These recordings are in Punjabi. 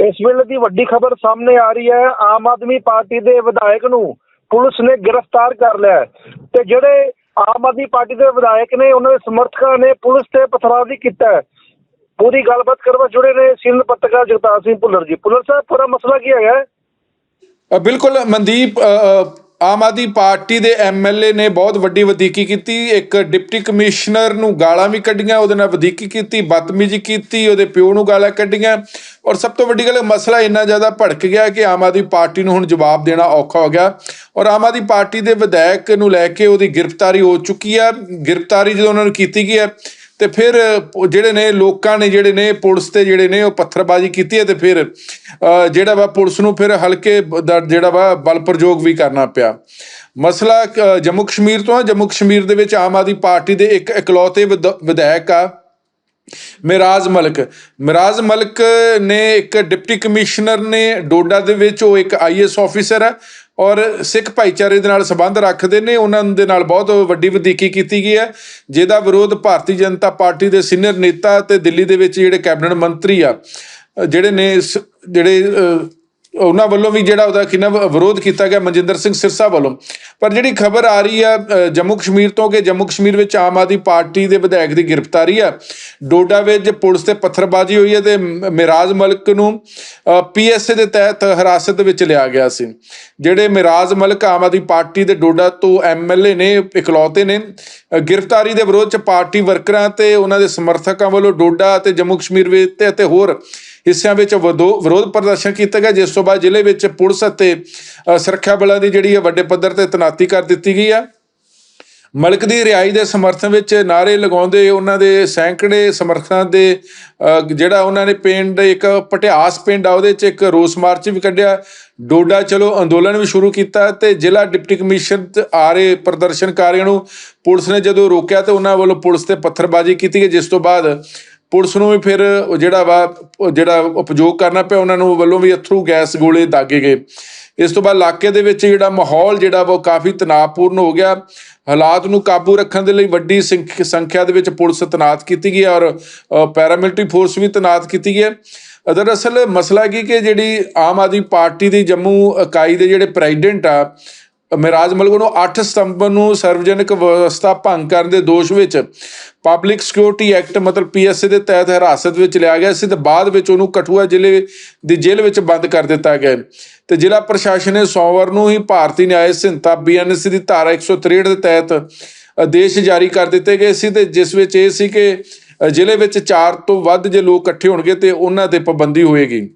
ਇਸ ਵੇਲੇ ਦੀ ਵੱਡੀ ਖਬਰ ਸਾਹਮਣੇ ਆ ਰਹੀ ਹੈ, ਆਮ ਆਦਮੀ ਪਾਰਟੀ ਦੇ ਵਿਧਾਇਕ ਨੂੰ ਪੁਲਿਸ ਨੇ ਗ੍ਰਿਫਤਾਰ ਕਰ ਲਿਆ ਤੇ ਜਿਹੜੇ ਆਮ ਆਦਮੀ ਪਾਰਟੀ ਦੇ ਵਿਧਾਇਕ ਨੇ, ਉਹਨਾਂ ਦੇ ਸਮਰਥਕਾਂ ਨੇ ਪੁਲਿਸ ਤੇ ਪਥਰਾਵੀ ਕੀਤਾ ਪੂਰੀ ਗੱਲਬਾਤ ਕਰਵਾ ਜੁੜੇ ਨੇ ਸਿੰਧ ਪੱਤਰਕਾਰ ਜਗਤਾਰ ਸਿੰਘ ਭੁੱਲਰ ਜੀ। ਭੁੱਲਰ ਸਾਹਿਬ ਪੂਰਾ ਮਸਲਾ ਕੀ ਹੈਗਾ? ਬਿਲਕੁਲ ਮਨਦੀਪ ਆਮ ਆਦਮੀ ਪਾਰਟੀ ਦੇ ਐਮਐਲਏ ਨੇ ਬਹੁਤ ਵੱਡੀ ਵਧੀਕੀ ਕੀਤੀ। ਇੱਕ ਡਿਪਟੀ ਕਮਿਸ਼ਨਰ ਨੂੰ ਗਾਲਾਂ ਵੀ ਕੱਢੀਆਂ, ਉਹਦੇ ਨਾਲ ਵਧੀਕੀ ਕੀਤੀ, ਬਦਤਮੀਜ਼ੀ ਕੀਤੀ, ਉਹਦੇ ਪਿਓ ਨੂੰ ਗਾਲਾਂ ਕੱਢੀਆਂ। ਔਰ ਸਭ ਤੋਂ ਵੱਡੀ ਗੱਲ, ਮਸਲਾ ਇੰਨਾ ਜ਼ਿਆਦਾ ਭੜਕ ਗਿਆ ਕਿ ਆਮ ਆਦਮੀ ਪਾਰਟੀ ਨੂੰ ਹੁਣ ਜਵਾਬ ਦੇਣਾ ਔਖਾ ਹੋ ਗਿਆ। ਔਰ ਆਮ ਆਦਮੀ ਪਾਰਟੀ ਦੇ ਵਿਧਾਇਕ ਨੂੰ ਲੈ ਕੇ ਉਹਦੀ ਗ੍ਰਿਫਤਾਰੀ ਹੋ ਚੁੱਕੀ ਹੈ। ਗ੍ਰਿਫਤਾਰੀ ਜਦੋਂ ਉਹਨਾਂ ਨੂੰ ਕੀਤੀ ਗਈ ਹੈ ਤੇ ਫਿਰ ਜਿਹੜੇ ਨੇ ਲੋਕਾਂ ਨੇ, ਜਿਹੜੇ ਨੇ ਪੁਲਿਸ ਤੇ ਜਿਹੜੇ ਨੇ ਉਹ ਪੱਥਰਬਾਜ਼ੀ ਕੀਤੀ ਹੈ ਤੇ ਫਿਰ ਜਿਹੜਾ ਵਾ ਪੁਲਿਸ ਨੂੰ ਫਿਰ ਹਲਕੇ ਜਿਹੜਾ ਵਾ ਬਲ ਪ੍ਰਯੋਗ ਵੀ ਕਰਨਾ ਪਿਆ। ਮਸਲਾ ਜੰਮੂ ਕਸ਼ਮੀਰ ਤੋਂ ਆ। ਜੰਮੂ ਕਸ਼ਮੀਰ ਦੇ ਵਿੱਚ ਆਮ ਆਦਮੀ ਪਾਰਟੀ ਦੇ ਇੱਕ ਇਕਲੌਤੇ ਵਿਧ- ਵਿਧਾਇਕ ਆ, ਮਿਰਾਜ਼ ਮਲਕ। ਮਿਰਾਜ਼ ਮਲਕ ਨੇ ਇੱਕ ਡਿਪਟੀ ਕਮਿਸ਼ਨਰ ਨੇ, ਡੋਡਾ ਦੇ ਵਿੱਚ ਉਹ ਇੱਕ ਆਈਐਸ ਆਫੀਸਰ ਹੈ ਔਰ ਸਿੱਖ ਭਾਈਚਾਰੇ ਦੇ ਨਾਲ ਸੰਬੰਧ ਰੱਖਦੇ ਨੇ, ਉਹਨਾਂ ਦੇ ਨਾਲ ਬਹੁਤ ਵੱਡੀ ਵਧੀਕੀ ਕੀਤੀ ਗਈ ਹੈ। ਜਿਹਦਾ ਵਿਰੋਧ ਭਾਰਤੀ ਜਨਤਾ ਪਾਰਟੀ ਦੇ ਸੀਨੀਅਰ ਨੇਤਾ ਤੇ ਦਿੱਲੀ ਦੇ ਵਿੱਚ ਜਿਹੜੇ ਕੈਬਨਿਟ ਮੰਤਰੀ ਆ ਜਿਹੜੇ ਨੇ ਸ- ਜਿਹੜੇ ਉਹਨਾਂ ਵੱਲੋਂ ਵੀ ਜਿਹੜਾ ਉਹਦਾ ਕਿੰਨਾ ਵਿਰੋਧ ਕੀਤਾ ਗਿਆ ਮਨਜਿੰਦਰ ਸਿੰਘ ਸਿਰਸਾ ਵੱਲੋਂ। ਪਰ ਜਿਹੜੀ ਖਬਰ ਆ ਰਹੀ ਆ ਜੰਮੂ ਕਸ਼ਮੀਰ ਤੋਂ ਕਿ ਜੰਮੂ ਕਸ਼ਮੀਰ ਵਿੱਚ ਆਮ ਆਦਮੀ ਪਾਰਟੀ ਦੇ ਵਿਧਾਇਕ ਦੀ ਗ੍ਰਿਫਤਾਰੀ ਆ, ਡੋਡਾ ਵਿੱਚ ਪੁਲਿਸ ਤੇ ਪੱਥਰਬਾਜ਼ੀ ਹੋਈ ਹੈ ਤੇ ਮਿਰਾਜ਼ ਮਲਕ ਨੂੰ ਪੀਐਸਏ ਦੇ ਤਹਿਤ ਹਿਰਾਸਤ ਵਿੱਚ ਲਿਆ ਗਿਆ ਸੀ। ਜਿਹੜੇ ਮਿਰਾਜ਼ ਮਲਕ ਆਮ ਆਦਮੀ ਪਾਰਟੀ ਦੇ ਡੋਡਾ ਤੋਂ ਐਮਐਲਏ ਨੇ, ਇਕਲੌਤੇ ਨੇ ਗ੍ਰਿਫਤਾਰੀ ਦੇ ਵਿਰੋਧ ਚ ਪਾਰਟੀ ਵਰਕਰਾਂ ਤੇ ਉਹਨਾਂ ਦੇ ਸਮਰਥਕਾਂ ਵੱਲੋਂ ਡੋਡਾ ਅਤੇ ਜੰਮੂ ਕਸ਼ਮੀਰ ਵਿੱਚ ਅਤੇ ਹੋਰ ਹਿੱਸਿਆਂ ਵਿੱਚ ਵਧੋ- ਵਿਰੋਧ ਪ੍ਰਦਰਸ਼ਨ ਕੀਤਾ ਗਿਆ ਜਿਸ ਤੋਂ ਬਾਅਦ ਜ਼ਿਲ੍ਹੇ ਵਿੱਚ ਪੁਲਿਸ ਅਤੇ ਸੁਰੱਖਿਆ ਬਲਾਂ ਦੀ ਜਿਹੜੀ ਹੈ ਵੱਡੇ ਪੱਧਰ ਤੇ ਤੈਨਾਤੀ ਕਰ ਦਿੱਤੀ ਗਈ ਹੈ। ਮਲਕ ਦੀ ਰਿਹਾਈ ਦੇ ਸਮਰਥਨ ਵਿੱਚ ਨਾਰੇ ਲਗਾਉਂਦੇ ਉਹਨਾਂ ਦੇ ਸੈਂਕੜੇ ਸਮਰਥਕਾਂ ਦੇ ਜਿਹੜਾ ਉਹਨਾਂ ਨੇ ਪਿੰਡ, ਇੱਕ ਪਟਿਆਸ ਪਿੰਡ ਆ, ਉਹਦੇ ਚ ਇੱਕ ਰੋਸ ਮਾਰਚ ਵੀ ਕੱਢਿਆ। ਡੋਡਾ ਚਲੋ ਅੰਦੋਲਨ ਵੀ ਸ਼ੁਰੂ ਕੀਤਾ ਤੇ ਜ਼ਿਲ੍ਹਾ ਡਿਪਟੀ ਕਮਿਸ਼ਨ ਤੇ ਆ ਰਹੇ ਪ੍ਰਦਰਸ਼ਨਕਾਰੀਆਂ ਨੂੰ ਪੁਲਿਸ ਨੇ ਜਦੋਂ ਰੋਕਿਆ ਤੇ ਉਹਨਾਂ ਵੱਲੋਂ ਪੁਲਿਸ ਤੇ ਪੱਥਰਬਾਜ਼ੀ ਕੀਤੀ ਗਈ, ਜਿਸ ਤੋਂ ਬਾਅਦ ਪੁਲਿਸ ਨੂੰ ਵੀ ਫਿਰ ਜਿਹੜਾ ਵਾ ਜਿਹੜਾ ਉਪਯੋਗ ਕਰਨਾ ਪਿਆ ਉਹਨਾਂ ਨੂੰ ਵੱਲੋਂ ਵੀ ਅਥਰੂ ਗੈਸ ਗੋਲੇ ਦਾਗੇ ਗਏ। ਇਸ ਤੋਂ ਬਾਅਦ ਇਲਾਕੇ ਦੇ ਵਿੱਚ ਜਿਹੜਾ ਮਾਹੌਲ ਜਿਹੜਾ ਵਾ ਉਹ ਕਾਫੀ ਤਣਾਅਪੂਰਨ ਹੋ ਗਿਆ। ਹਾਲਾਤ ਨੂੰ ਕਾਬੂ ਰੱਖਣ ਦੇ ਲਈ ਵੱਡੀ ਸੰਖ- ਸੰਖਿਆ ਦੇ ਵਿੱਚ ਪੁਲਿਸ ਤੈਨਾਤ ਕੀਤੀ ਗਈ ਹੈ ਔਰ ਪੈਰਾਮਿਲਟਰੀ ਫੋਰਸ ਵੀ ਤੈਨਾਤ ਕੀਤੀ ਗਈ ਹੈ। ਦਰਅਸਲ ਮਸਲਾ ਕੀ ਕਿ ਜਿਹੜੀ ਆਮ ਆਦਮੀ ਪਾਰਟੀ ਦੀ ਜੰਮੂ ਇਕਾਈ ਦੇ ਜਿਹੜੇ ਪ੍ਰੈਜ਼ੀਡੈਂਟ ਆ ਮਿਰਾਜ ਮਲਕ ਨੂੰ 8 ਸਤੰਬਰ ਨੂੰ ਸਰਵਜਨਕ ਵਿਵਸਥਾ ਭੰਗ ਕਰਨ ਦੇ ਦੋਸ਼ ਵਿੱਚ ਪਬਲਿਕ ਸਿਕਿਉਰਿਟੀ ਐਕਟ ਮਤਲਬ ਪੀਐਸਏ ਦੇ ਤਹਿਤ ਹਿਰਾਸਤ ਵਿੱਚ ਲਿਆ ਗਿਆ ਸੀ ਤੇ ਬਾਅਦ ਵਿੱਚ ਉਹਨੂੰ ਕਠੂਆ ਜ਼ਿਲ੍ਹੇ ਦੀ ਜੇਲ੍ਹ ਵਿੱਚ ਬੰਦ ਕਰ ਦਿੱਤਾ ਗਿਆ। ਤੇ ਜ਼ਿਲ੍ਹਾ ਪ੍ਰਸ਼ਾਸਨ ਨੇ ਸੋਮਵਾਰ ਨੂੰ ਹੀ ਭਾਰਤੀ ਨਿਆਇ ਸੰਹਿਤਾ ਬੀਐਨਐਸ ਦੀ ਧਾਰਾ 163 ਦੇ ਤਹਿਤ ਆਦੇਸ਼ ਜਾਰੀ ਕਰ ਦਿੱਤੇ ਗਏ ਸੀ ਤੇ ਜਿਸ ਵਿੱਚ ਇਹ ਸੀ ਕਿ ਜ਼ਿਲ੍ਹੇ ਵਿੱਚ 4 ਤੋਂ ਵੱਧ ਜੇ ਲੋਕ ਇਕੱਠੇ ਹੋਣਗੇ ਤੇ ਉਹਨਾਂ ਤੇ ਪਾਬੰਦੀ ਹੋਏਗੀ।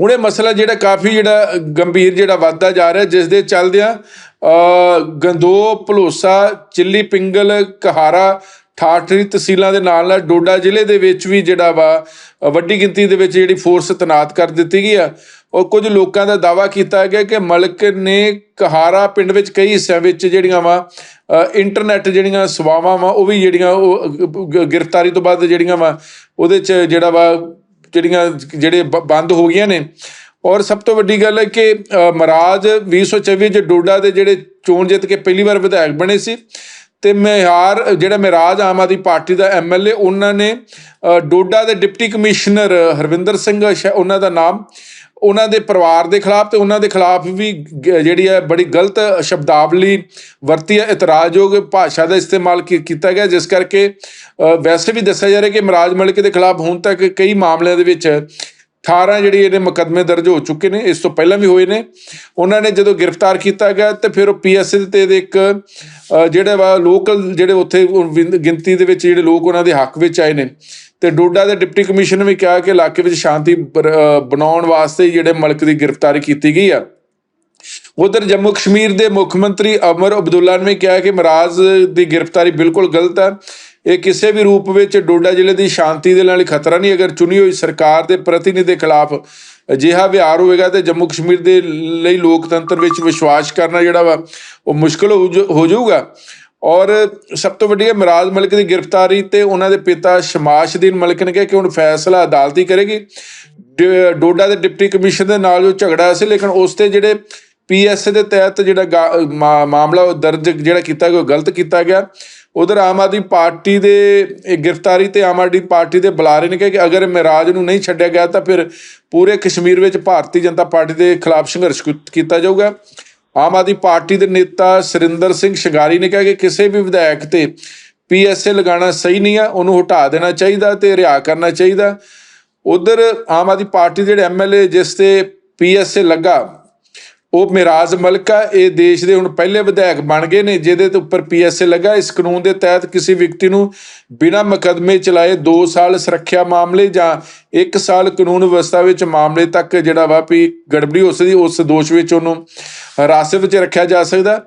ਹੁਣ ਇਹ ਮਸਲਾ ਜਿਹੜਾ ਕਾਫੀ ਜਿਹੜਾ ਗੰਭੀਰ ਜਿਹੜਾ ਵੱਧਦਾ ਜਾ ਰਿਹਾ, ਜਿਸ ਦੇ ਚੱਲਦਿਆਂ ਅ ਗੰਦੋ, ਭਲੋਸਾ, ਚਿੱਲੀ ਪਿੰਗਲ, ਕਹਾਰਾ, ਠਾਠਰੀ ਤਹਿਸੀਲਾਂ ਦੇ ਨਾਲ ਨਾਲ ਡੋਡਾ ਜ਼ਿਲ੍ਹੇ ਦੇ ਵਿੱਚ ਵੀ ਜਿਹੜਾ ਵਾ ਵੱਡੀ ਗਿਣਤੀ ਦੇ ਵਿੱਚ ਜਿਹੜੀ ਫੋਰਸ ਤੈਨਾਤ ਕਰ ਦਿੱਤੀ ਗਈ ਆ। ਔਰ ਕੁਝ ਲੋਕਾਂ ਦਾ ਦਾਵਾ ਕੀਤਾ ਗਿਆ ਕਿ ਮਲਕ ਨੇ ਕਹਾਰਾ ਪਿੰਡ ਵਿੱਚ ਕਈ ਹਿੱਸਿਆਂ ਵਿੱਚ ਜਿਹੜੀਆਂ ਵਾ ਇੰਟਰਨੈਟ ਜਿਹੜੀਆਂ ਸੇਵਾਵਾਂ ਵਾ, ਉਹ ਵੀ ਜਿਹੜੀਆਂ ਉਹ ਗ੍ਰਿਫਤਾਰੀ ਤੋਂ ਬਾਅਦ ਜਿਹੜੀਆਂ ਵਾ, ਉਹਦੇ ਚ ਜਿਹੜਾ ਵਾ ਜਿਹੜੀਆਂ ਜਿਹੜੇ ਬ- ਬੰਦ ਹੋ ਗਈਆਂ ਨੇ। ਔਰ ਸਭ ਤੋਂ ਵੱਡੀ ਗੱਲ ਹੈ ਕਿ ਅ, ਮਹਾਰਾਜ 2024 ਚ ਡੋਡਾ ਦੇ ਜਿਹੜੇ ਚੋਣ ਜਿੱਤ ਕੇ ਪਹਿਲੀ ਵਾਰ ਵਿਧਾਇਕ ਬਣੇ ਸੀ ਤੇ ਮਿਹਾਰ ਜਿਹੜਾ ਮਿਰਾਜ ਆਮ ਆਦਮੀ ਪਾਰਟੀ ਦਾ ਐਮਐਲਏ ਉਹਨਾਂ ਨੇ ਡੋਡਾ ਦੇ ਡਿਪਟੀ ਕਮਿਸ਼ਨਰ ਹਰਵਿੰਦਰ ਸਿੰਘ ਸ਼ਾ- ਉਹਨਾਂ ਦਾ ਨਾਮ ਉਹਨਾਂ ਦੇ ਪਰਿਵਾਰ ਦੇ ਖਿਲਾਫ ਤੇ ਉਹਨਾਂ ਦੇ ਖਿਲਾਫ ਵੀ ਜਿਹੜੀ ਹੈ ਬੜੀ ਗਲਤ ਸ਼ਬਦਾਵਲੀ ਵਰਤੀ ਹੈ ਇਤਰਾਜ਼ਯੋਗ ਭਾਸ਼ਾ ਦਾ ਇਸਤੇਮਾਲ ਕੀ- ਕੀਤਾ ਗਿਆ ਜਿਸ ਕਰਕੇ ਵੈਸੇ ਵੀ ਦੱਸਿਆ ਜਾ ਰਿਹਾ ਕਿ ਮਰਾਜ ਮਲਿਕ ਦੇ ਖਿਲਾਫ ਹੁਣ ਤੱਕ ਕਈ ਮਾਮਲਿਆਂ ਦੇ ਵਿੱਚ 18 ਜਿਹੜੇ ਇਹਦੇ ਮੁਕੱਦਮੇ ਦਰਜ ਹੋ ਚੁੱਕੇ ਨੇ ਇਸ ਤੋਂ ਪਹਿਲਾਂ ਵੀ ਹੋਏ ਨੇ। ਉਹਨਾਂ ਨੇ ਜਦੋਂ ਗ੍ਰਿਫਤਾਰ ਕੀਤਾ ਗਿਆ ਤੇ ਫਿਰ ਉਹ ਪੀਐਸਏ ਤੇ ਇਹਦੇ ਇੱਕ ਅ, ਜਿਹੜੇ ਵਾ ਲੋਕਲ ਜਿਹੜੇ ਉੱਥੇ ਗਿਣਤੀ ਦੇ ਵਿੱਚ ਜਿਹੜੇ ਲੋਕ ਉਹਨਾਂ ਦੇ ਹੱਕ ਵਿੱਚ ਆਏ ਨੇ। ਤੇ ਡੋਡਾ ਦੇ ਡਿਪਟੀ ਕਮਿਸ਼ਨਰ ਵੀ ਕਿਹਾ ਕਿ ਇਲਾਕੇ ਵਿੱਚ ਸ਼ਾਂਤੀ ਬਣਾਉਣ ਵਾਸਤੇ ਜਿਹੜੇ ਮਲਕ ਦੀ ਗ੍ਰਿਫਤਾਰੀ ਕੀਤੀ ਗਈ ਆ। ਉਧਰ ਜੰਮੂ ਕਸ਼ਮੀਰ ਦੇ ਮੁੱਖ ਮੰਤਰੀ ਅਮਰ ਅਬਦੁੱਲਾ ਨੇ ਕਿਹਾ ਕਿ ਮਰਾਜ਼ ਦੀ ਗ੍ਰਿਫਤਾਰੀ ਬਿਲਕੁਲ ਗਲਤ ਹੈ ਇਹ ਕਿਸੇ ਵੀ ਰੂਪ ਵਿੱਚ ਡੋਡਾ ਜ਼ਿਲ੍ਹੇ ਦੀ ਸ਼ਾਂਤੀ ਦੇ ਨਾਲ ਖਤਰਾ ਨਹੀਂ, ਅਗਰ ਚੁਣੀ ਹੋਈ ਸਰਕਾਰ ਦੇ ਪ੍ਰਤੀਨਿਧੀ ਦੇ ਖਿਲਾਫ ਅਜਿਹਾ ਵਿਹਾਰ ਹੋਵੇਗਾ ਤੇ ਜੰਮੂ ਕਸ਼ਮੀਰ ਦੇ ਲਈ ਲੋਕਤੰਤਰ ਵਿੱਚ ਵਿਸ਼ਵਾਸ ਕਰਨਾ ਜਿਹੜਾ ਵਾ, ਉਹ ਮੁਸ਼ਕਲ ਹੋ ਜਾਊ- ਹੋ ਜਾਊਗਾ। ਔਰ ਸਭ ਤੋਂ ਵੱਡੀ ਹੈ ਮਰਾਜ਼ ਮਲਿਕ ਦੀ ਗ੍ਰਿਫਤਾਰੀ ਤੇ ਉਹਨਾਂ ਦੇ ਪਿਤਾ ਸ਼ਮਾਸ਼ਦੀਨ ਮਲਿਕ ਨੇ ਕਿਹਾ ਕਿ ਹੁਣ ਫੈਸਲਾ ਅਦਾਲਤ ਹੀ ਕਰੇਗੀ। ਡ- ਡੋਡਾ ਦੇ ਡਿਪਟੀ ਕਮਿਸ਼ਨਰ ਦੇ ਨਾਲ ਜੋ ਝਗੜਾ ਸੀ, ਲੇਕਿਨ ਉਸ ਤੇ ਜਿਹੜੇ ਪੀਐਸਏ ਦੇ ਤਹਿਤ ਜਿਹੜਾ ਗਾ- ਮਾ- ਮਾਮਲਾ ਉਹ ਦਰਜ ਜਿਹੜਾ ਕੀਤਾ ਗਿਆ, ਉਹ ਗਲਤ ਕੀਤਾ ਗਿਆ। ਉਧਰ ਆਮ ਆਦਮੀ ਪਾਰਟੀ ਦੇ ਗ੍ਰਿਫਤਾਰੀ ਤੇ ਆਮ ਆਦਮੀ ਪਾਰਟੀ ਦੇ ਬੁਲਾਰੇ ਨੇ ਕਿਹਾ ਕਿ ਅਗਰ ਮਿਰਾਜ ਨੂੰ ਨਹੀਂ ਛੱਡਿਆ ਗਿਆ ਤਾਂ ਫਿਰ ਪੂਰੇ ਕਸ਼ਮੀਰ ਵਿੱਚ ਭਾਰਤੀ ਜਨਤਾ ਪਾਰਟੀ ਦੇ ਖਿਲਾਫ ਸੰਘਰਸ਼ ਕੁ- ਕੀਤਾ ਜਾਊਗਾ। ਆਮ ਆਦਮੀ ਪਾਰਟੀ ਦੇ ਨੇਤਾ ਸੁਰਿੰਦਰ ਸਿੰਘ ਸ਼ਿੰਗਾਰੀ ਨੇ ਕਿਹਾ ਕਿ ਕਿਸੇ ਵੀ ਵਿਧਾਇਕ ਤੇ ਪੀਐਸਏ ਲਗਾਉਣਾ ਸਹੀ ਨਹੀਂ ਆ, ਉਹਨੂੰ ਹਟਾ ਦੇਣਾ ਚਾਹੀਦਾ ਤੇ ਰਿਹਾ ਕਰਨਾ ਚਾਹੀਦਾ। ਉਧਰ ਆਮ ਆਦਮੀ ਪਾਰਟੀ ਦੇ ਜਿਹੜੇ ਐਮਐਲਏ ਜਿਸ ਤੇ ਪੀਐਸਏ ਲੱਗਾ, ਉਹ ਮਿਰਾਜ ਮਲਕਾ ਇਹ ਦੇਸ਼ ਦੇ ਹੁਣ ਪਹਿਲੇ ਵਿਧਾਇਕ ਬਣ ਗਏ ਨੇ, ਜਿਹਦੇ ਤੇ ਉੱਪਰ ਪੀਐਸਏ ਲੱਗਾ। ਇਸ ਕਾਨੂੰਨ ਦੇ ਤਹਿਤ ਕਿਸੇ ਵਿਅਕਤੀ ਨੂੰ ਬਿਨਾਂ ਮੁਕੱਦਮੇ ਚਲਾਏ 2 ਸਾਲ ਸੁਰੱਖਿਆ ਮਾਮਲੇ ਜਾਂ 1 ਸਾਲ ਕਾਨੂੰਨ ਵਿਵਸਥਾ ਵਿੱਚ ਮਾਮਲੇ ਤੱਕ ਜਿਹੜਾ ਵਾ ਵੀ ਗੜਬੜੀ ਹੋ ਸਕਦੀ, ਉਸ ਦੋਸ਼ ਵਿੱਚ ਉਹਨੂੰ ਹਿਰਾਸਤ ਵਿੱਚ ਰੱਖਿਆ ਜਾ ਸਕਦਾ।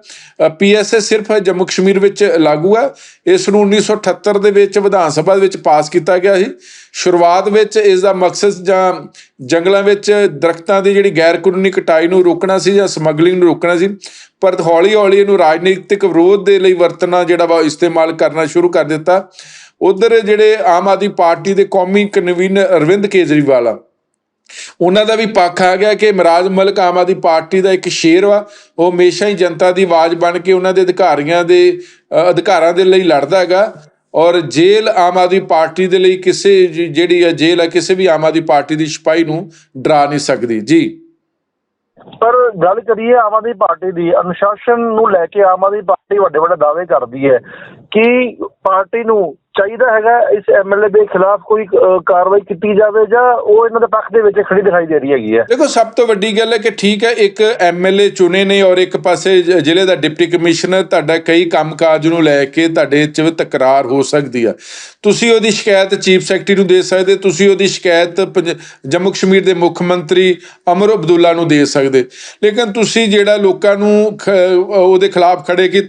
ਪੀਐਸਏ ਸਿਰਫ ਜੰਮੂ ਕਸ਼ਮੀਰ ਵਿੱਚ ਲਾਗੂ ਹੈ ਇਸ ਨੂੰ 1978 ਦੇ ਵਿੱਚ ਵਿਧਾਨ ਸਭਾ ਦੇ ਵਿੱਚ ਪਾਸ ਕੀਤਾ ਗਿਆ ਸੀ। ਸ਼ੁਰੂਆਤ ਵਿੱਚ ਇਸ ਦਾ ਮਕਸਦ ਜਾਂ ਜੰਗਲਾਂ ਵਿੱਚ ਦਰਖਤਾਂ ਦੀ ਜਿਹੜੀ ਗੈਰ ਕਾਨੂੰਨੀ ਕਟਾਈ ਨੂੰ ਰੋਕਣਾ ਸੀ ਜਾਂ ਸਮਗਲਿੰਗ ਨੂੰ ਰੋਕਣਾ ਸੀ। ਪਰ ਹੌਲੀ ਹੌਲੀ ਇਹਨੂੰ ਰਾਜਨੀਤਿਕ ਵਿਰੋਧ ਦੇ ਲਈ ਵਰਤਣਾ ਜਿਹੜਾ ਵਾ ਇਸਤੇਮਾਲ ਕਰਨਾ ਸ਼ੁਰੂ ਕਰ ਦਿੱਤਾ। ਉਧਰ ਜਿਹੜੇ ਆਮ ਆਦਮੀ ਪਾਰਟੀ ਦੇ ਕੌਮੀ ਕਨਵੀਨਰ ਅਰਵਿੰਦ ਕੇਜਰੀਵਾਲ ਆ, ਉਹਨਾਂ ਦਾ ਵੀ ਪੱਖ ਆ ਗਿਆ ਕਿ ਮਰਾਜ ਮਲਕ ਆਮ ਆਦਮੀ ਪਾਰਟੀ ਦਾ ਇੱਕ ਸ਼ੇਰ ਵਾ, ਉਹ ਹਮੇਸ਼ਾ ਹੀ ਜਨਤਾ ਦੀ ਆਵਾਜ਼ ਬਣ ਕੇ ਉਹਨਾਂ ਦੇ ਅਧਿਕਾਰੀਆਂ ਦੇ ਅਧਿਕਾਰਾਂ ਦੇ ਲਈ ਲੜਦਾ ਹੈਗਾ। ਔਰ ਜੇਲ੍ਹ ਆਮ ਆਦਮੀ ਪਾਰਟੀ ਦੇ ਲਈ ਕਿਸੇ ਜਿਹੜੀ ਹੈ ਜੇਲ੍ਹ ਹੈ ਕਿਸੇ ਵੀ ਆਮ ਆਦਮੀ ਪਾਰਟੀ ਦੀ ਸਿਪਾਹੀ ਨੂੰ ਡਰਾ ਨਹੀਂ ਸਕਦੀ। ਜੀ। ਪਰ ਗੱਲ ਕਰੀਏ ਆਮ ਆਦਮੀ ਪਾਰਟੀ ਦੀ, ਅਨੁਸ਼ਾਸਨ ਨੂੰ ਲੈ ਕੇ ਆਮ ਆਦਮੀ ਪਾਰਟੀ ਵੱਡੇ ਵੱਡੇ ਦਾਅਵੇ ਕਰਦੀ ਹੈ ਕਿ ਪਾਰਟੀ ਨੂੰ ਚਾਹੀਦਾ ਹੈਗਾ ਇਸ ਐਮਐਲਏ ਦੇ ਖਿਲਾਫ ਕੋਈ ਕਾਰਵਾਈ ਕੀਤੀ ਜਾਵੇ ਜਾਂ ਉਹ ਇਹਨਾਂ ਦੇ ਪੱਖ ਦੇ ਵਿੱਚ ਖੜੀ ਦਿਖਾਈ ਦੇ ਰਹੀ ਹੈਗੀ ਹੈ। ਦੇਖੋ, ਸਭ ਤੋਂ ਵੱਡੀ ਗੱਲ ਹੈ ਕਿ ਠੀਕ ਹੈ, ਇੱਕ ਐਮਐਲਏ ਚੁਣੇ ਨੇ ਔਰ ਇੱਕ ਪਾਸੇ ਜ਼ਿਲ੍ਹੇ ਦਾ ਡਿਪਟੀ ਕਮਿਸ਼ਨਰ ਤੁਹਾਡਾ ਕਈ ਕੰਮਕਾਜ ਨੂੰ ਲੈ ਕੇ ਤੁਹਾਡੇ ਚ ਤਕਰਾਰ ਹੋ ਸਕਦੀ ਆ ਤੁਸੀਂ ਉਹਦੀ ਸ਼ਿਕਾਇਤ ਚੀਫ ਸੈਕਟਰੀ ਨੂੰ ਦੇ ਸਕਦੇ, ਤੁਸੀਂ ਉਹਦੀ ਸ਼ਿਕਾਇਤ ਪੰਜ- ਜੰਮੂ ਕਸ਼ਮੀਰ ਦੇ ਮੁੱਖ ਮੰਤਰੀ ਅਮਰ ਅਬਦੁੱਲਾ ਨੂੰ ਦੇ ਸਕਦੇ। ਲੇਕਿਨ ਤੁਸੀਂ ਜਿਹੜਾ ਲੋਕਾਂ ਨੂੰ ਉਹਦੇ ਖਿਲਾਫ ਖੜੇ ਕੀ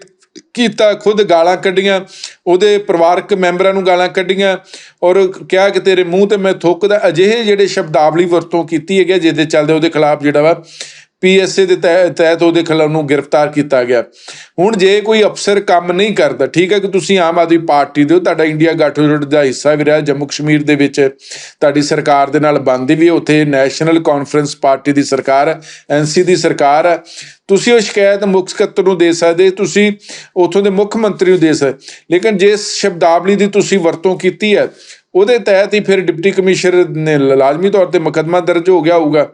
ਕੀਤਾ ਖੁਦ ਗਾਲਾਂ ਕੱਢੀਆਂ ਉਹਦੇ ਪਰਿਵਾਰਕ ਮੈਂਬਰਾਂ ਨੂੰ ਗਾਲਾਂ ਕੱਢੀਆਂ ਔਰ ਕਿਹਾ ਕਿ ਤੇਰੇ ਮੂੰਹ ਤੇ ਮੈਂ ਥੁੱਕਦਾ ਅਜਿਹੇ ਜਿਹੜੇ ਸ਼ਬਦਾਵਲੀ ਵਰਤੋਂ ਕੀਤੀ ਹੈਗੀ ਹੈ, ਜਿਹਦੇ ਚੱਲਦੇ ਉਹਦੇ ਖਿਲਾਫ ਜਿਹੜਾ ਵਾ ਪੀਐਸਏ ਦੇ ਤਹਿ- ਤਹਿਤ ਉਹਦੇ ਖਿਲਾਫ ਨੂੰ ਗ੍ਰਿਫਤਾਰ ਕੀਤਾ ਗਿਆ। ਹੁਣ ਜੇ ਕੋਈ ਅਫਸਰ ਕੰਮ ਨਹੀਂ ਕਰਦਾ, ਠੀਕ ਹੈ ਕਿ ਤੁਸੀਂ ਆਮ ਆਦਮੀ ਪਾਰਟੀ ਦੇ ਹੋ, ਤੁਹਾਡਾ ਇੰਡੀਆ ਗਠਜੋੜ ਦਾ ਹਿੱਸਾ ਵੀ ਰਿਹਾ, ਜੰਮੂ ਕਸ਼ਮੀਰ ਦੇ ਵਿੱਚ ਤੁਹਾਡੀ ਸਰਕਾਰ ਦੇ ਨਾਲ ਬਣਦੀ ਵੀ ਉੱਥੇ ਨੈਸ਼ਨਲ ਕਾਨਫਰੰਸ ਪਾਰਟੀ ਦੀ ਸਰਕਾਰ ਹੈ ਐਨਸੀ ਦੀ ਸਰਕਾਰ ਹੈ। ਤੁਸੀਂ ਉਹ ਸ਼ਿਕਾਇਤ ਮੁੱਖ ਸਕੱਤਰ ਨੂੰ ਦੇ ਸਕਦੇ, ਤੁਸੀਂ ਉੱਥੋਂ ਦੇ ਮੁੱਖ ਮੰਤਰੀ ਨੂੰ ਦੇ ਸਕਦੇ, ਲੇਕਿਨ ਜਿਸ ਸ਼ਬਦਾਵਲੀ ਦੀ ਤੁਸੀਂ ਵਰਤੋਂ ਕੀਤੀ ਹੈ, ਉਹਦੇ ਤਹਿਤ ਹੀ ਫਿਰ ਡਿਪਟੀ ਕਮਿਸ਼ਨਰ ਨੇ ਲਾਜ਼ਮੀ ਤੌਰ ਤੇ ਮੁਕੱਦਮਾ ਦਰਜ ਹੋ ਗਿਆ ਹੋਊਗਾ।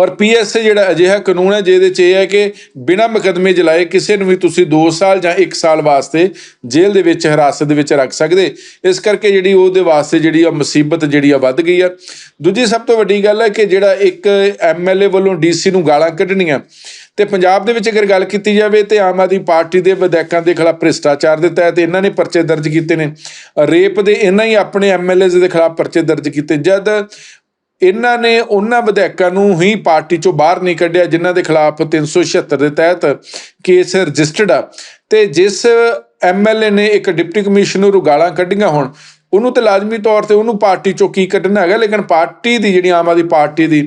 ਔਰ ਪੀਐਸਏ ਜਿਹੜਾ ਅਜਿਹਾ ਕਾਨੂੰਨ ਹੈ, ਜਿਹਦੇ ਚ ਇਹ ਹੈ ਕਿ ਬਿਨਾਂ ਮੁਕੱਦਮੇ ਜਲਾਏ ਕਿਸੇ ਨੂੰ ਵੀ ਤੁਸੀਂ 2 ਸਾਲ ਜਾਂ 1 ਸਾਲ ਵਾਸਤੇ ਜੇਲ੍ਹ ਦੇ ਵਿੱਚ, ਹਿਰਾਸਤ ਦੇ ਵਿੱਚ ਰੱਖ ਸਕਦੇ। ਇਸ ਕਰਕੇ ਜਿਹੜੀ ਉਹਦੇ ਵਾਸਤੇ ਜਿਹੜੀ ਆ ਮੁਸੀਬਤ ਜਿਹੜੀ ਆ ਵੱਧ ਗਈ ਆ। ਦੂਜੀ ਸਭ ਤੋਂ ਵੱਡੀ ਗੱਲ ਹੈ ਕਿ ਜਿਹੜਾ ਇੱਕ ਐਮਐਲਏ ਵੱਲੋਂ ਡੀਸੀ ਨੂੰ ਗਾਲਾਂ ਕੱਢਣੀਆਂ, ਤੇ ਪੰਜਾਬ ਦੇ ਵਿੱਚ ਅਗਰ ਗੱਲ ਕੀਤੀ ਜਾਵੇ ਤੇ ਆਮ ਆਦਮੀ ਪਾਰਟੀ ਦੇ ਵਿਧਾਇਕਾਂ ਦੇ ਖਿਲਾਫ ਭ੍ਰਿਸ਼ਟਾਚਾਰ ਦੇ ਤਹਿਤ ਇਹਨਾਂ ਨੇ ਪਰਚੇ ਦਰਜ ਕੀਤੇ ਨੇ। ਰੇਪ ਦੇ ਇਹਨਾਂ ਹੀ ਆਪਣੇ ਐਮਐਲਏਜ਼ ਦੇ ਖਿਲਾਫ ਪਰਚੇ ਦਰਜ ਕੀਤੇ। ਜਦ ਇਹਨਾਂ ਨੇ ਉਹਨਾਂ ਵਿਧਾਇਕਾਂ ਨੂੰ ਹੀ ਪਾਰਟੀ ਚੋਂ ਬਾਹਰ ਨਹੀਂ ਕੱਢਿਆ, ਜਿਨ੍ਹਾਂ ਦੇ ਖਿਲਾਫ 376 ਦੇ ਤਹਿਤ ਕੇਸ ਰਜਿਸਟਰਡ ਆ। ਤੇ ਜਿਸ ਐਮਐਲਏ ਨੇ ਇੱਕ ਡਿਪਟੀ ਕਮਿਸ਼ਨਰ ਨੂੰ ਗਾਲਾਂ ਕੱਢੀਆਂ ਹੁਣ, ਉਹਨੂੰ ਤੇ ਲਾਜ਼ਮੀ ਤੌਰ ਤੇ ਉਹਨੂੰ ਪਾਰਟੀ ਚੋਂ ਕੀ ਕੱਢਣਾ ਹੈਗਾ, ਲੇਕਿਨ ਪਾਰਟੀ ਦੀ ਜਿਹੜੀ ਆਮ ਆਦਮੀ ਪਾਰਟੀ ਦੀ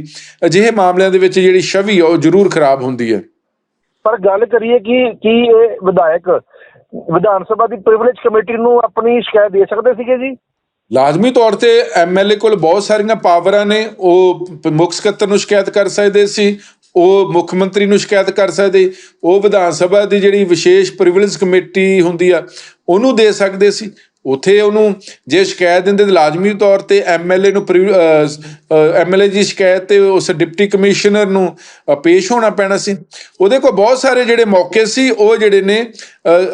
ਅਜਿਹੇ ਮਾਮਲਿਆਂ ਦੇ ਵਿੱਚ ਜਿਹੜੀ ਛਵੀ ਆ, ਉਹ ਜ਼ਰੂਰ ਖਰਾਬ ਹੁੰਦੀ ਹੈ। ਪਰ ਗੱਲ ਕਰੀਏ ਕਿ, ਕੀ ਇਹ ਵਿਧਾਇਕ ਵਿਧਾਨ ਸਭਾ ਦੀ ਪ੍ਰਿਵਿਲੇਜ ਕਮੇਟੀ ਨੂੰ ਆਪਣੀ ਸ਼ਿਕਾਇਤ ਦੇ ਸਕਦੇ ਸੀਗੇ ਜੀ? ਲਾਜ਼ਮੀ ਤੌਰ ਤੇ ਐਮਐਲਏ ਕੋਲ ਬਹੁਤ ਸਾਰੀਆਂ ਪਾਵਰਾਂ ਨੇ, ਉਹ ਮੁੱਖ ਸਕੱਤਰ ਨੂੰ ਸ਼ਿਕਾਇਤ ਕਰ ਸਕਦੇ ਸੀ, ਉਹ ਮੁੱਖ ਮੰਤਰੀ ਨੂੰ ਸ਼ਿਕਾਇਤ ਕਰ ਸਕਦੇ, ਉਹ ਵਿਧਾਨ ਸਭਾ ਦੀ ਜਿਹੜੀ ਵਿਸ਼ੇਸ਼ ਪ੍ਰਿਵਿਲੇਜ ਕਮੇਟੀ ਹੁੰਦੀ ਆ, ਉਹਨੂੰ ਦੇ ਸਕਦੇ ਸੀ। ਉਥੇ ਉਹਨੂੰ ਜੇ ਸ਼ਿਕਾਇਤ ਦਿੰਦੇ ਤਾਂ ਲਾਜ਼ਮੀ ਤੌਰ ਤੇ ਐਮਐਲਏ ਨੂੰ ਐਮਐਲਏ ਦੀ ਸ਼ਿਕਾਇਤ ਤੇ ਉਸ ਡਿਪਟੀ ਕਮਿਸ਼ਨਰ ਨੂੰ ਪੇਸ਼ ਹੋਣਾ ਪੈਣਾ ਸੀ। ਉਹਦੇ ਕੋਲ ਬਹੁਤ ਸਾਰੇ ਜਿਹੜੇ ਮੌਕੇ ਸੀ, ਉਹ ਜਿਹੜੇ ਨੇ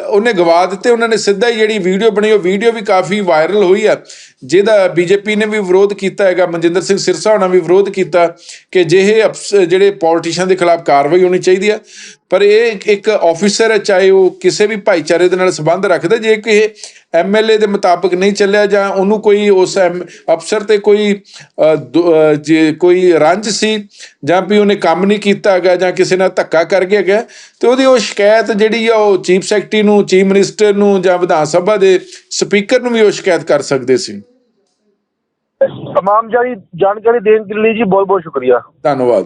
ਉਹਨੇ ਗਵਾ ਦਿੱਤੇ। ਉਹਨਾਂ ਨੇ ਸਿੱਧਾ ਹੀ ਜਿਹੜੀ ਵੀਡੀਓ ਬਣੀ, ਉਹ ਵੀਡੀਓ ਵੀ ਕਾਫੀ ਵਾਇਰਲ ਹੋਈ ਆ। ਜਿਹਦਾ ਬੀਜੇਪੀ ਨੇ ਵੀ ਵਿਰੋਧ ਕੀਤਾ ਹੈਗਾ, ਮਨਜਿੰਦਰ ਸਿੰਘ ਸਿਰਸਾ ਹੋਣਾ ਵੀ ਵਿਰੋਧ ਕੀਤਾ ਕਿ ਜਿਹੇ ਅਫਸ- ਜਿਹੜੇ ਪੋਲੀਟੀਸ਼ੀਅਨ ਦੇ ਖਿਲਾਫ ਕਾਰਵਾਈ ਹੋਣੀ ਚਾਹੀਦੀ ਆ, ਪਰ ਇਹ ਇੱਕ ਆਫੀਸਰ ਹੈ, ਚਾਹੇ ਉਹ ਕਿਸੇ ਵੀ ਭਾਈਚਾਰੇ ਦੇ ਨਾਲ ਸੰਬੰਧ ਰੱਖਦਾ, ਜੇ ਕਿ ਇਹ ਐਮਐਲਏ ਦੇ ਮੁਤਾਬਕ ਨਹੀਂ ਚੱਲਿਆ ਜਾਂ ਉਹਨੂੰ ਕੋਈ ਉਸ ਐਮ- ਅਫਸਰ ਤੇ ਕੋਈ ਦੁ- ਜੇ ਕੋਈ ਰੰਜ ਸੀ ਜਾਂ ਵੀ ਉਹਨੇ ਕੰਮ ਨਹੀਂ ਕੀਤਾ ਹੈਗਾ ਜਾਂ ਕਿਸੇ ਨਾਲ ਧੱਕਾ ਕਰ ਗਿਆ ਹੈਗਾ, ਤੇ ਉਹਦੀ ਉਹ ਸ਼ਿਕਾਇਤ ਜਿਹੜੀ ਆ, ਉਹ ਚੀਫ ਸੈਕਟਰੀ ਨੂੰ, ਚੀਫ ਮਿਨਿਸਟਰ ਨੂੰ ਜਾਂ ਵਿਧਾਨ ਸਭਾ ਦੇ ਸਪੀਕਰ ਨੂੰ ਵੀ ਉਹ ਸ਼ਿਕਾਇਤ ਕਰ ਸਕਦੇ ਸੀ। ਤਮਾਮ ਜਾਰੀ ਜਾਣਕਾਰੀ ਦੇਣ ਦੇ ਲਈ ਜੀ ਬਹੁਤ ਬਹੁਤ ਸ਼ੁਕਰੀਆ ਧੰਨਵਾਦ